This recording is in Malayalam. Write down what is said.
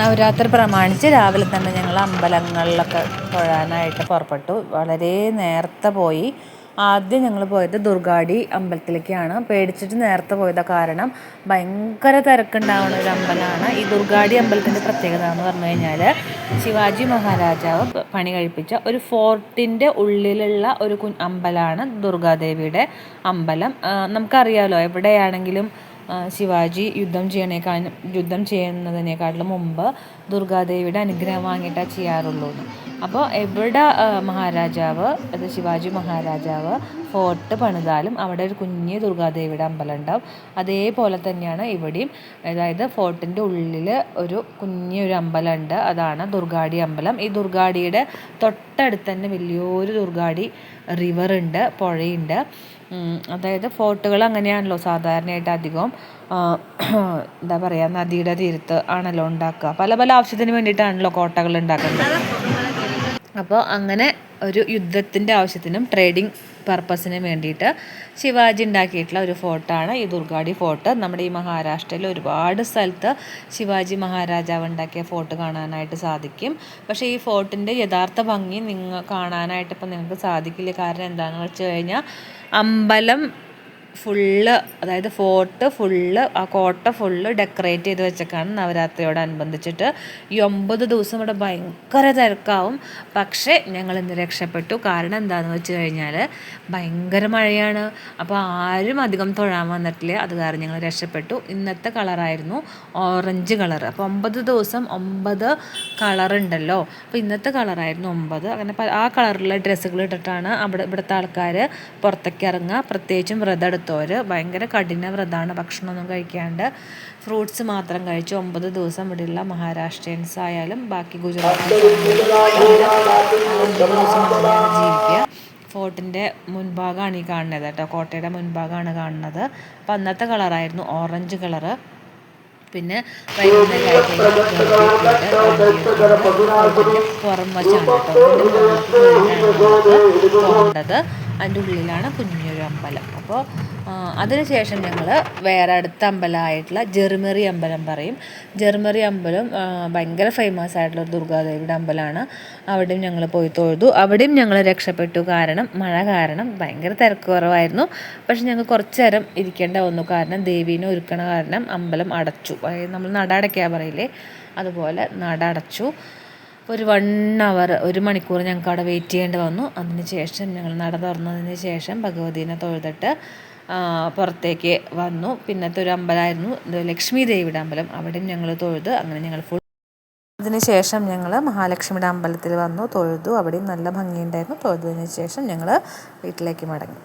നവരാത്രി പ്രമാണിച്ച് രാവിലെ തന്നെ ഞങ്ങൾ അമ്പലങ്ങളിലൊക്കെ തൊഴാനായിട്ട് പുറപ്പെട്ടു. വളരെ നേരത്തെ പോയി. ആദ്യം ഞങ്ങൾ പോയത് ദുർഗാടി അമ്പലത്തിലേക്കാണ്. പേടിച്ചിട്ട് നേരത്തെ പോയത് കാരണം ഭയങ്കര തിരക്കുണ്ടാവുന്ന ഒരു അമ്പലമാണ്. ഈ ദുർഗാടി അമ്പലത്തിന്റെ പ്രത്യേകത എന്ന് പറഞ്ഞു കഴിഞ്ഞാൽ ശിവാജി മഹാരാജാവ് പണി കഴിപ്പിച്ച ഒരു ഫോർട്ടിന്റെ ഉള്ളിലുള്ള ഒരു കു അമ്പലമാണ് ദുർഗാദേവിയുടെ അമ്പലം. നമുക്കറിയാമല്ലോ എവിടെയാണെങ്കിലും ശിവാജി യുദ്ധം ചെയ്യണേക്കാളും യുദ്ധം ചെയ്യുന്നതിനേക്കാട്ടിലും മുമ്പ് ദുർഗാദേവിയുടെ അനുഗ്രഹം വാങ്ങിയിട്ടാണ് ചെയ്യാറുള്ളൂ അപ്പോൾ എവിടെ മഹാരാജാവ് അത് ശിവാജി മഹാരാജാവ് ഫോർട്ട് പണിതാലും അവിടെ ഒരു കുഞ്ഞ് ദുർഗാദേവിയുടെ അമ്പലം ഉണ്ടാവും അതേപോലെ തന്നെയാണ് ഇവിടെയും അതായത് ഫോർട്ടിന്റെ ഉള്ളിൽ ഒരു കുഞ്ഞൊരു അമ്പലമുണ്ട്. അതാണ് ദുർഗാടി അമ്പലം. ഈ ദുർഗാടിയുടെ തൊട്ടടുത്ത് തന്നെ വലിയൊരു ദുർഗാടി റിവർ ഉണ്ട് പുഴയുണ്ട്. അതായത് ഫോർട്ടുകൾ അങ്ങനെയാണല്ലോ സാധാരണയായിട്ട് അധികം എന്താ പറയുക നദിയുടെ തീരത്ത് ആണല്ലോ ഉണ്ടാക്കുക. പല പല ആവശ്യത്തിന് വേണ്ടിയിട്ടാണല്ലോ കോട്ടകൾ ഉണ്ടാക്കുന്നത്. അപ്പോൾ അങ്ങനെ ഒരു യുദ്ധത്തിന്റെ ആവശ്യത്തിനും ട്രേഡിങ് പർപ്പസിന് വേണ്ടിയിട്ട് ശിവാജി ഉണ്ടാക്കിയിട്ടുള്ള ഒരു ഫോർട്ടാണ് ഈ ദുർഗാടി ഫോർട്ട് നമ്മുടെ ഈ മഹാരാഷ്ട്രയിൽ ഒരുപാട് സ്ഥലത്ത് ശിവാജി മഹാരാജാവ് ഉണ്ടാക്കിയ ഫോർട്ട് കാണാനായിട്ട് സാധിക്കും. പക്ഷേ ഈ ഫോർട്ടിന്റെ യഥാർത്ഥ ഭംഗി നിങ്ങൾ കാണാനായിട്ട് ഇപ്പം നിങ്ങൾക്ക് സാധിക്കില്ല. കാരണം എന്താണെന്ന് വെച്ച് കഴിഞ്ഞാൽ അമ്പലം ഫുള്ള് അതായത് ഫോർട്ട് ഫുള്ള് ആ കോട്ട ഫുള്ള് ഡെക്കറേറ്റ് ചെയ്ത് വെച്ചേക്കാണ് നവരാത്രിയോടനുബന്ധിച്ചിട്ട്. ഈ ഒമ്പത് ദിവസം ഇവിടെ ഭയങ്കര തിരക്കാവും. പക്ഷേ ഞങ്ങൾ ഇന്ന് രക്ഷപ്പെട്ടു. കാരണം എന്താണെന്ന് വെച്ച് കഴിഞ്ഞാൽ ഭയങ്കര മഴയാണ്. അപ്പോൾ ആരും അധികം തൊഴാൻ വന്നിട്ടില്ല. അത് കാരണം ഞങ്ങൾ രക്ഷപ്പെട്ടു. ഇന്നത്തെ കളറായിരുന്നു ഓറഞ്ച് കളർ അപ്പോൾ ഒമ്പത് ദിവസം ഒമ്പത് കളർ ഉണ്ടല്ലോ അപ്പോൾ ഇന്നത്തെ കളറായിരുന്നു ഒമ്പത്. അങ്ങനെ ആ കളറിലുള്ള ഡ്രസ്സുകൾ ഇട്ടിട്ടാണ് അവിടെ ഇവിടുത്തെ ആൾക്കാർ പുറത്തേക്ക് ഇറങ്ങുക. പ്രത്യേകിച്ചും വ്രതം എടുത്തവർ ഭയങ്കര കഠിന വ്രതമാണ് ഭക്ഷണമൊന്നും കഴിക്കാണ്ട് ഫ്രൂട്ട്സ് മാത്രം കഴിച്ച് ഒമ്പത് ദിവസം ഇവിടെയുള്ള മഹാരാഷ്ട്രീയൻസ് ആയാലും ബാക്കി ഗുജറാത്തി ജീവിക്കുക. ഫോർട്ടിന്റെ മുൻഭാഗമാണ് ഈ കാണുന്നത് കേട്ടോ. കോട്ടയുടെ മുൻഭാഗമാണ് കാണുന്നത്. അപ്പോൾ അന്നത്തെ കളറായിരുന്നു ഓറഞ്ച് കളറ്. പിന്നെ പുറം വശമാണ് അതിന്റെ ഉള്ളിലാണ് കുഞ്ഞൊരു അമ്പലം അപ്പോൾ അതിനുശേഷം ഞങ്ങൾ വേറെ അടുത്ത അമ്പലമായിട്ടുള്ള ജെർമറി അമ്പലം പറയും ജെർമറി അമ്പലം ഭയങ്കര ഫേമസ് ആയിട്ടുള്ള ദുർഗാദേവിയുടെ അമ്പലമാണ് അവിടെയും ഞങ്ങൾ പോയി തൊഴുതു അവിടെയും ഞങ്ങൾ രക്ഷപ്പെട്ടു കാരണം മഴ കാരണം ഭയങ്കര തിരക്ക് കുറവായിരുന്നു പക്ഷെ ഞങ്ങൾ കുറച്ച് നേരം ഇരിക്കേണ്ട വന്നു കാരണം ദേവീനെ ഒരുക്കണ കാരണം അമ്പലം അടച്ചു. നമ്മൾ നട അടയ്ക്കാൻ പറയില്ലേ അതുപോലെ നട അടച്ചു ഒരു വൺ അവർ ഒരു മണിക്കൂർ ഞങ്ങൾക്ക് അവിടെ വെയിറ്റ് ചെയ്യേണ്ടി വന്നു. അതിന് ശേഷം ഞങ്ങൾ നട തുറന്നതിന് ശേഷം ഭഗവതീനെ തൊഴുതിട്ട് പുറത്തേക്ക് വന്നു. പിന്നത്തെ ഒരു അമ്പലമായിരുന്നു ലക്ഷ്മി ദേവിയുടെ അമ്പലം. അവിടെയും ഞങ്ങൾ തൊഴുത് അങ്ങനെ ഞങ്ങൾ ഫുൾ അതിനുശേഷം ഞങ്ങൾ മഹാലക്ഷ്മിയുടെ അമ്പലത്തിൽ വന്നു തൊഴുതു. അവിടെയും നല്ല ഭംഗിയുണ്ടായിരുന്നു. തൊഴുതതിന് ശേഷം ഞങ്ങൾ വീട്ടിലേക്ക് മടങ്ങി.